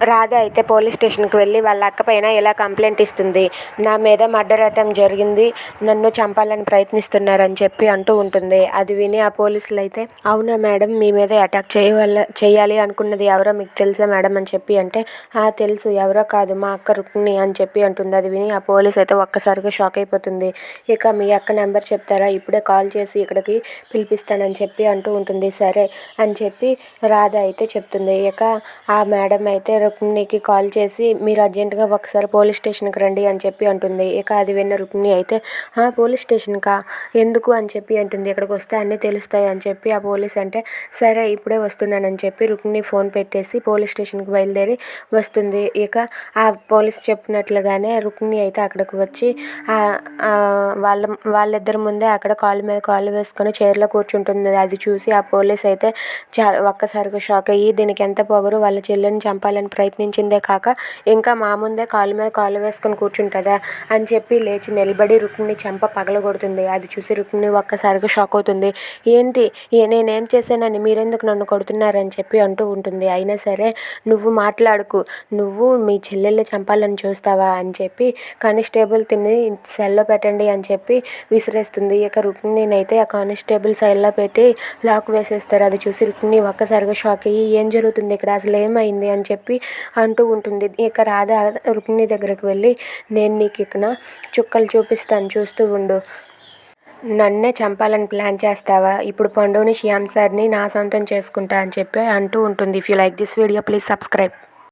రాధ అయితే పోలీస్ స్టేషన్కి వెళ్ళి వాళ్ళ అక్క పైన ఇలా కంప్లైంట్ ఇస్తుంది. నా మీద మర్డర్ అటెంప్ట్ జరిగింది. నన్ను చంపాలని ప్రయత్నిస్తున్నారని చెప్పి అంటూ ఉంటుంది. అది విని ఆ పోలీసులు అయితే అవునా మేడం మీ మీద అటాక్ చేయవల్ల చేయాలి అనుకున్నది ఎవరో మీకు తెలుసా మేడం? అని చెప్పి అంటే ఆ తెలుసు. ఎవరో కాదు. మా అక్క రుక్మిణి అని చెప్పి అంటుంది. అది విని ఆ పోలీస్ అయితే ఒక్కసారిగా షాక్ అయిపోతుంది. ఇక మీ అక్క నెంబర్ చెప్తారా? ఇప్పుడే కాల్ చేసి ఇక్కడికి పిలిపిస్తానని చెప్పి అంటూ ఉంటుంది. సరే అని చెప్పి రాధ అయితే చెప్తుంది. ఇక ఆ మేడం అయితే రుక్మిణికి కాల్ చేసి మీరు అర్జెంటుగా ఒకసారి పోలీస్ స్టేషన్కి రండి అని చెప్పి అంటుంది. ఇక అది విన్న రుక్మిణి అయితే పోలీస్ స్టేషన్కా? ఎందుకు? అని చెప్పి అంటుంది. ఇక్కడికి వస్తే అన్నీ తెలుస్తాయి అని చెప్పి ఆ పోలీస్ అంటే సరే ఇప్పుడే వస్తున్నానని చెప్పి రుక్మిణి ఫోన్ పెట్టేసి పోలీస్ స్టేషన్కి బయలుదేరి వస్తుంది. ఇక ఆ పోలీస్ చెప్పినట్లుగానే రుక్మిణి అయితే అక్కడికి వచ్చి వాళ్ళ వాళ్ళిద్దరి ముందే అక్కడ కాళ్ళ మీద కాళ్ళు వేసుకొని చైర్లో కూర్చుంటుంది. అది చూసి ఆ పోలీస్ అయితే చా ఒక్కసారిగా షాక్ అయ్యి దీనికి ఎంత పొగరు? వాళ్ళ చెల్లెని చంపాలని ప్రయత్నించిందే కాక ఇంకా మా ముందే కాళ్ళ మీద కాలు వేసుకొని కూర్చుంటుందా అని చెప్పి లేచి నిలబడి రుక్మిణి చెంప పగలగొడుతుంది. అది చూసి రుక్మిణి ఒక్కసారిగా షాక్ అవుతుంది. ఏంటి? నేనేం చేశానని మీరెందుకు నన్ను కొడుతున్నారని చెప్పి అంటూ ఉంటుంది. అయినా సరే నువ్వు మాట్లాడుకు. నువ్వు మీ చెల్లెళ్ళు చంపాలని చూస్తావా అని చెప్పి కానిస్టేబుల్ తిని సెల్లో పెట్టండి అని చెప్పి విసిరేస్తుంది. ఇక రుక్మిణినైతే ఆ కానిస్టేబుల్ సెల్లో పెట్టి లాక్ వేసేస్తారు. అది చూసి రుక్మిణి ఒక్కసారిగా షాక్ అయ్యి ఏం జరుగుతుంది ఇక్కడ? అసలు ఏమైంది అని చెప్పి అంటూ ఉంటుంది. ఇక రాధ రుక్మిణి దగ్గరకు వెళ్ళి నేను నీకు ఇక చుక్కలు చూపిస్తాను చూస్తూ ఉండు. నన్నే చంపాలని ప్లాన్ చేస్తావా? ఇప్పుడు పండుని శ్యామ్ సార్ని నా సొంతం చేసుకుంటా అని చెప్పి అంటూ ఉంటుంది. If you like this video please subscribe